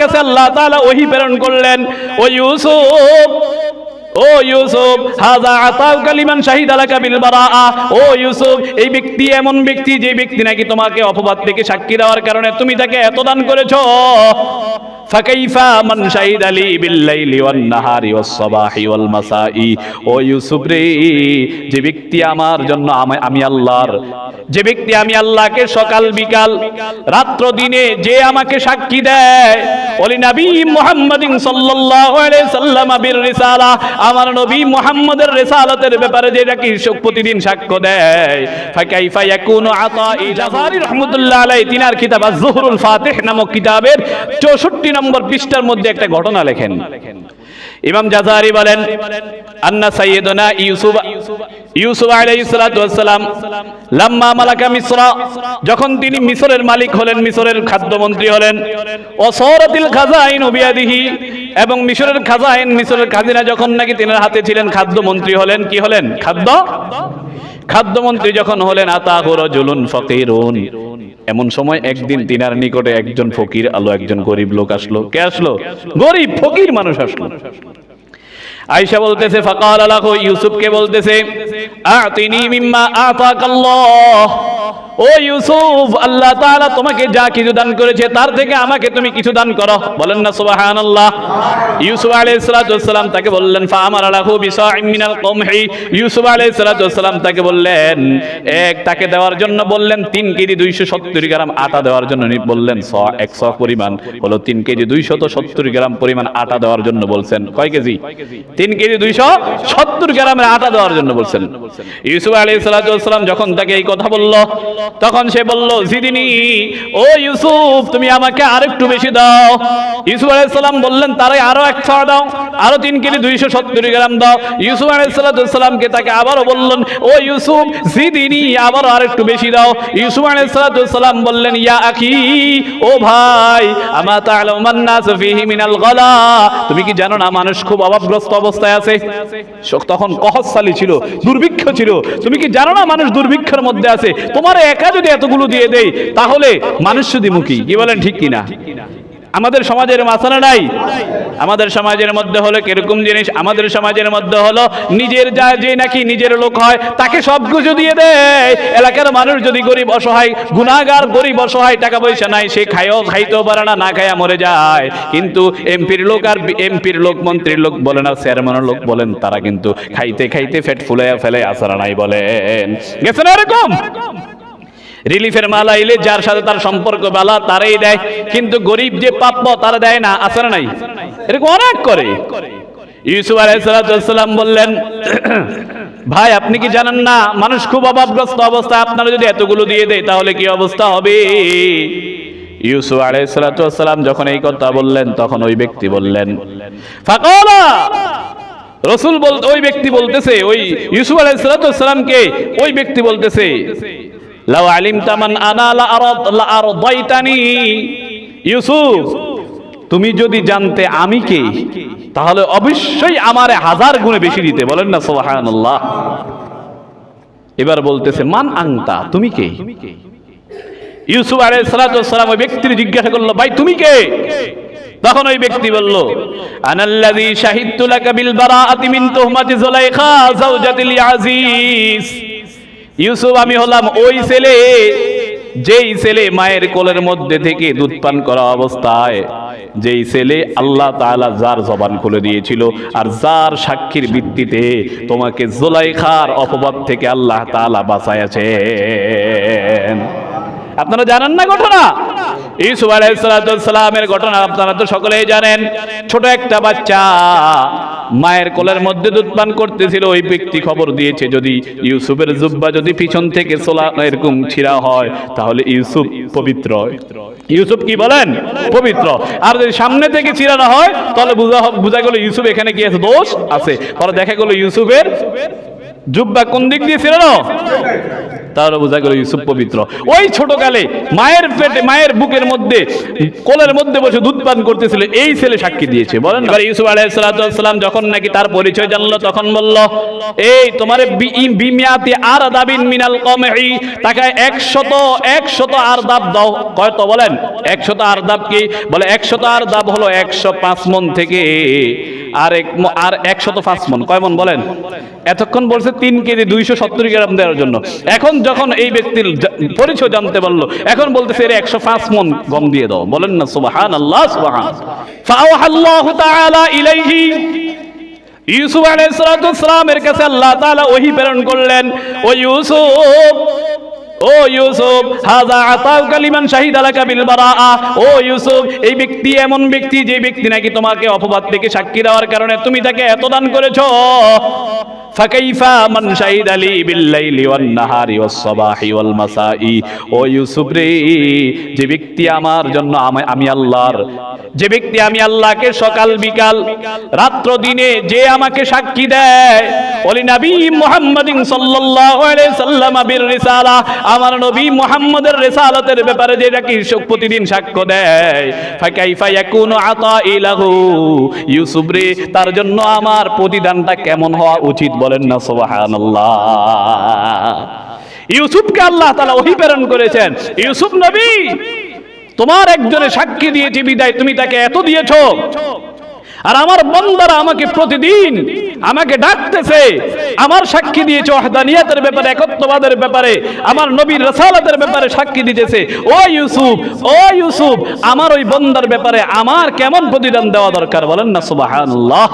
কাছে আল্লাহ প্রেরণ করলেন, ও ইউসুফ ও ইউসুফ ও ইউসুফ, এই ব্যক্তি এমন ব্যক্তি যে ব্যক্তি নাকি তোমাকে অপবাদ থেকে সাক্ষী দেওয়ার কারণে তুমি তাকে এত দান করেছ? ফাকাইফা মান শাহিদ আলী বিল্লাইলি ওয়ান নাহারি ওয়াস সাবাহি ওয়াল মাসাই। ও ইউসুফ রে, যে ব্যক্তি আমার জন্য আমি- আল্লাহর, যে ব্যক্তি আমি আল্লাহকে সকাল বিকাল, রাত্র দিনে যে আমাকে সাক্ষী দেয়, ওলি নবী সাল্লাল্লাহু আলাইহি সাল্লাম বির রিসালা, আমার নবী রিসালাতের ব্যাপারে যে নাকি প্রতিদিন সাক্ষ্য দেয়। ফাকাইফা জাফারি রাহমাতুল্লাহ আলাইহি, তিনার কিতাব আজ-জুহরুল ফাতিহ নামক কিতাবের 64 নম্বর পৃষ্ঠার মধ্যে একটা ঘটনা লেখেন। ইমাম জাজারি বলেন, আন্না সাইয়্যিদুনা ইউসুফ ইউসুফ আলাইহিস সালাতু ওয়াস সালাম লাম্মা মালাকা মিসরা, যখন তিনি মিশরের মালিক হলেন মিশরের খাদ্যমন্ত্রী হলেন, ও সরাতিল খাজাইন বিয়াদিহি, এবং মিশরের খাজাইন মিশরের খাজিনা যখন নাকি তিনার হাতে ছিলেন, খাদ্যমন্ত্রী হলেন, কি হলেন? খাদ্য? খাদ্যমন্ত্রী যখন হলেন, আতাহু রাজুলুন ফাকিরুন। এমন সময় একদিন তিনার নিকটে একজন ফকির আলো একজন গরিব লোক আসলো। কে আসলো? গরিব ফকির মানুষ আসলো। আয়েশা বলতেছে ফাকাল আলাহ ইউসুফকে বলতেছে আতিনি মিম্মা আতাকাল্লাহ। ও ইউসুফ, আল্লাহ তাআলা তোমাকে যা কিছু দান করেছে, তার থেকে আমাকে তুমি কিছু দান করো। বলেন না, সুবহানাল্লাহ। ইউসুফ আলাইহিস ওয়াসসালাম তাকে বললেন ফা আমার আলাহু বিসাইম মিনাল কমহি ইউসুফ আলাইহিস ওয়াসসালাম তাকে বললেন, এক তাকে দেওয়ার জন্য বললেন 3 কেজি 270 গ্রাম আটা দেওয়ার জন্য বললেন, স 100 পরিমাণ। হলো 3 কেজি 270 গ্রাম পরিমাণ আটা দেওয়ার জন্য বলছেন। কয় কেজি? 3 কেজি 270 গ্রামের আটা দেওয়ার জন্য বলছেন। ইউসুফ আলাইহিস ওয়াসসালাম যখন তাকে এই কথা বলল তখন সে বলল জিদিনি ও ইউসুফ, তুমি আমাকে আরেকটু বেশি দাও। ইউসুফ আলাইহিস সালাম বললেন, তারে আরও এক ছ দাও, আরও তিন কেজি দুইশো সত্তর গ্রাম দাও। ইউসুফ আলাইসালামকে তাকে আবারও বললেন, ও ইউসুফ জিদিনি আবারও আরেকটু বেশি দাও। ইউসুফ আলাইসালাম বললেন, ইয়া আখি, ও ভাই, আমা তাআলামান নাস ফীহি মিনাল গলা। তুমি কি জানো না, মানুষ খুব অভাবগ্রস্ত অবস্থায় আছে? তখন কহসালি ছিল, দুর্ভিক্ষ ছিল। তুমি কি জানো না, মানুষ দুর্ভিক্ষের মধ্যে আছে? তোমার একা যদি এতগুলো দিয়ে দেই, তাহলে মানুষ মুখী কি বলেন ঠিক কিনা? আমাদের সমাজের মাসালা নাই? আমাদের সমাজের মধ্যে হলো কীরকম জিনিস? আমাদের সমাজের মধ্যে হলো নিজের যা যে নাকি নিজের লোক হয়, তাকে সব কিছু দিয়ে দেয়। এলাকার মানুষ যদি গরিব, অসহায় গুণাগার গরিব, অসহায়, টাকা পয়সা নাই, সে খায়ও, খাইতেও পারে না না খায়া মরে যায়। কিন্তু এমপির লোক আর এমপির লোক, মন্ত্রীর লোক বলেন আর চেয়ারম্যানের লোক বলেন, তারা কিন্তু খাইতে খাইতে ফেট ফুলে ফেলে আসারা নাই বলেন। গেছে না এরকম? রিলিফের মালা এলে যার সাথে তার সম্পর্ক বালা, তারাই দেয়। কিন্তু গরিব যে প্রাপ্য তারা দেয় না, আছে নাই? এরকম অনেক করে। ইউসুফ আলাইসালাম বললেন, ভাই, আপনি কি জানেন না, মানুষ খুব অভাবগ্রস্ত অবস্থা আপনারা যদি এতগুলো দিয়ে দেয়, তাহলে কি অবস্থা হবে? ইউসুফ আলাইসালাম যখন এই কথা বললেন, তখন ওই ব্যক্তি বললেন, ফাকলা! রসুল বল, ওই ব্যক্তি বলতেছে, ওই ইউসুফ আলাইসালামকে ওই ব্যক্তি বলতেছে আলিম তামান আরদাইতানি। ইউসুফ, তুমি যদি জানতে আমি কে, তাহলে অবশ্যই আমারে হাজার গুণে বেশি দিতে। বলেন না, সুবহানাল্লাহ। এবার বলতেছে, মান আংতা তুমি কে? ইউসুফ আলাইহিস ওয়াসসালাম ওই ব্যক্তির জিজ্ঞাসা করল, ভাই, তুমি কে? তখন ওই ব্যক্তি বলল, আনাল্লাযী শাহিদতু লাকা বিল বারাআতি মিন তুহমাতি যুলাইখা যাওজাতিল আজিজ ইউসুফ, আমি হলাম ওই ছেলে, যেই ছেলে মায়ের কোলের মধ্যে থেকে দুধ পান করা অবস্থায়, যেই ছেলে আল্লাহ তাআলা যার জবান খুলে দিয়েছিল আর যার সাক্ষীর ভিত্তিতে তোমাকে জোলাইখার অপবাদ থেকে আল্লাহ তাআলা বাঁচাইয়াছেন। আপনারা জানেন না ঘটনা? ইউসুফ আলাইসালামের ঘটনা আপনারা তো সকলেই জানেন। ছোট একটা বাচ্চা মায়ের কোলের মধ্যে দুধ পান করতেছিল, ওই ব্যক্তি খবর দিয়েছে, যদি ইউসুফের জুব্বা যদি পিছন থেকে সোলা এরকম ছিঁড়া হয়, তাহলে ইউসুফ পবিত্র। ইউসুফ কি বলেন? পবিত্র। আর যদি সামনে থেকে চিরানো হয়, তাহলে বুঝা বুঝা গেল ইউসুফ এখানে কি আছে, দোষ আছে। পরে দেখা গেল ইউসুফের জুব্বা কোন দিক দিয়ে ছিড়ানো? তাহলে বোঝা গেল ইউসুফ পবিত্র। ওই ছোটকালে মায়ের পেটে মায়ের বুকের মধ্যে, কোলের মধ্যে বসে দুধ পান করতেছিল, এই ছেলে সাক্ষী দিয়েছে। বলেন এবার ইউসুফ আলাইহিসসালাম যখন নাকি তার পরিচয় জানলো, তখন বলল, এই তোমার বিমিয়াতি আর দাবিন মিনাল কমহি তাকে একশত একশত আর দাব দাও কয়ত বলেন, একশত আর দাব কি? বলে, একশত আর দাব হলো একশো পাঁচ মন থেকে আর এক আর একশত পাঁচ মন। কয় মন বলেন, এতক্ষণ বলছে তিন কেজি দুইশো সত্তর গ্রাম দেওয়ার জন্য। এখন যখন এই ব্যক্তির পরিচয় জানতে পারল, এখন বলতেছে, এর একশো পাঁচ মন গম দিয়ে দাও। বলেন না সুবাহান। আল্লাহ সুবাহান ইলাইহি। ইউসুফ আলাইহিসসালামের কাছে আল্লাহ ওহী প্রেরণ করলেন, ও ইউসুফ ও ইউসুফ হাজা আতাউ কালিমান শাহিদ আলাকা বিল বারাআ। ও ইউসুফ, এই ব্যক্তি এমন ব্যক্তি যে ব্যক্তি নাকি তোমাকে অপবাদ থেকে সাক্ষী দেওয়ার কারণে তুমি তাকে এত দান করেছ। ফাকাইফা মান শাহিদ বিল্লাইলি ওয়ান নাহারি ওয়াস সাবাহি ওয়াল মাসাই ও ইউসুফ রে, যে ব্যক্তি আমার জন্য আমি- আল্লাহর, যে ব্যক্তি আমি আল্লাহকে সকাল বিকাল, রাত্র দিনে যে আমাকে সাক্ষী দেয় নবী মুহাম্মাদিন সাল্লাল্লাহু আলাইহি সাল্লাম বির রিসালা, আমার নবী মুহাম্মদের রিসালাতের ব্যাপারে যে নাকি প্রতিদিন সাক্ষ্য দেয়। ফাকাইফা ইয়াকুনু আতাই লাহু। ইউসুফ রে, তার জন্য আমার প্রতিদানটা কেমন হওয়া উচিত বলেন না, সুবহানাল্লাহ। ইউসুফকে আল্লাহ তাআলা ওহী প্রেরণ করেছেন। ইউসুফ নবী, তোমার একজনে সাক্ষী দিয়েছে বিদায়, তুমি তাকে এত দিয়েছ। আর আমার বন্দারা আমাকে প্রতিদিন আমাকে ডাকতেছে, আমার সাক্ষী দিয়েছে ওয়াহদানিয়াতের ব্যাপারে, একত্ববাদের ব্যাপারে, আমার নবীর রাসালাতের ব্যাপারে সাক্ষী দিতেছে। ও ইউসুফ ও ইউসুফ, আমার ওই বন্দার ব্যাপারে আমার কেমন প্রতিদান দেওয়া দরকার বলেন না, সুবহানাল্লাহ।